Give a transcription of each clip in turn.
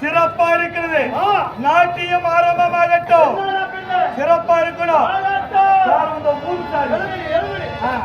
சிறப்பா இருக்கிறது. நாட்டியம் ஆரம்பமாகட்டும். சிறப்பா இருக்கணும். சார் இந்த ஊர் சார்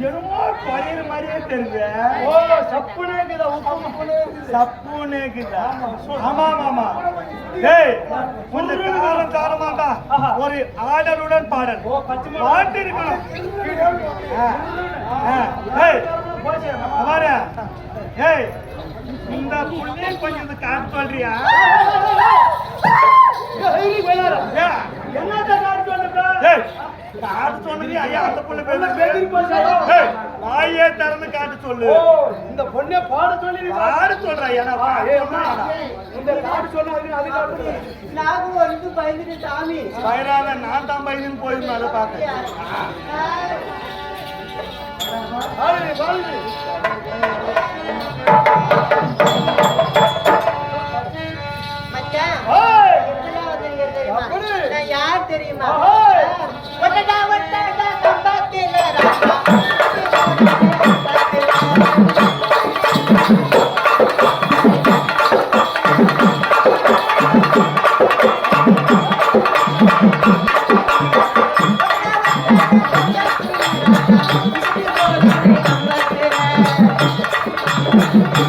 என்னமோ குறையிற மாதிரியே தெரியுது. ஓ சப்புனே இருக்குதா உப்பு உப்புனே சப்புன்னு இருக்குதா ஆமா ஆமா. ஏய் கொஞ்சம் காரம் ஆஹா. ஒரு ஆடலுடன் பாடல். பாட்டு இருக்கணும். ஏய் பாரு ஏய் இந்த புள்ளைய கொஞ்சம் காட்டு சொல்றியா காட்டு? ஏய் காட்டு சொன்னது ஐயா அந்த பொண்ணு வாயே திறந்து காட்டு சொல்லு இந்த பொண்ணை பாடு சொல்லி பாட சொல்றேன் இந்த காட்டு சொன்னாங்க நான் வந்து பயந்துட்டு சாமி பயராத நான் தான் பயந்துன்னு போயிருந்தேன் அதை பார்த்தேன் பாருங்க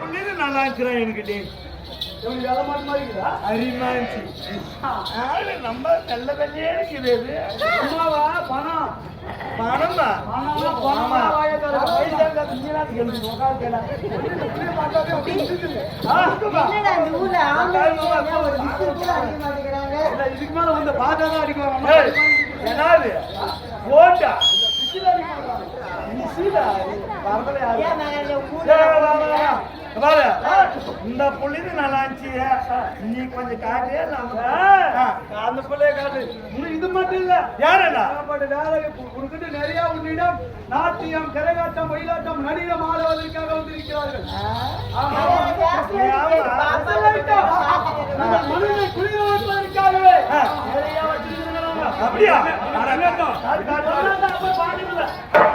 புள்ளைங்க இருக்கிறேன் எனக்கு மாதிரி இருக்குதா? அருமையா இருந்துச்சு ஆளு நம்ம நல்ல வெள்ளையே இருக்குது அம்மாவா, பணம். பணமா? பணம், பணம், இதுக்கு மேல வந்து பார்த்தாதான் அடிக்குவாங்க. ஏய், என்னது? ஓட்டா இந்த புள்ளிது நல்லா இருந்துச்சு நீ கொஞ்சம் காட்டியே அந்த பிள்ளைய காட்டு. இது மட்டும் இல்ல யாருடா உனக்கிட்ட நிறைய உன்னிடம் நாட்டியம் கரகாட்டம் ஒயிலாட்டம் நடினம் ஆடுவதற்காக வந்திருக்கிறார்கள் மனிதனை குளிர வைப்பதற்காகவே அப்படியா காட்டு, காட்டு.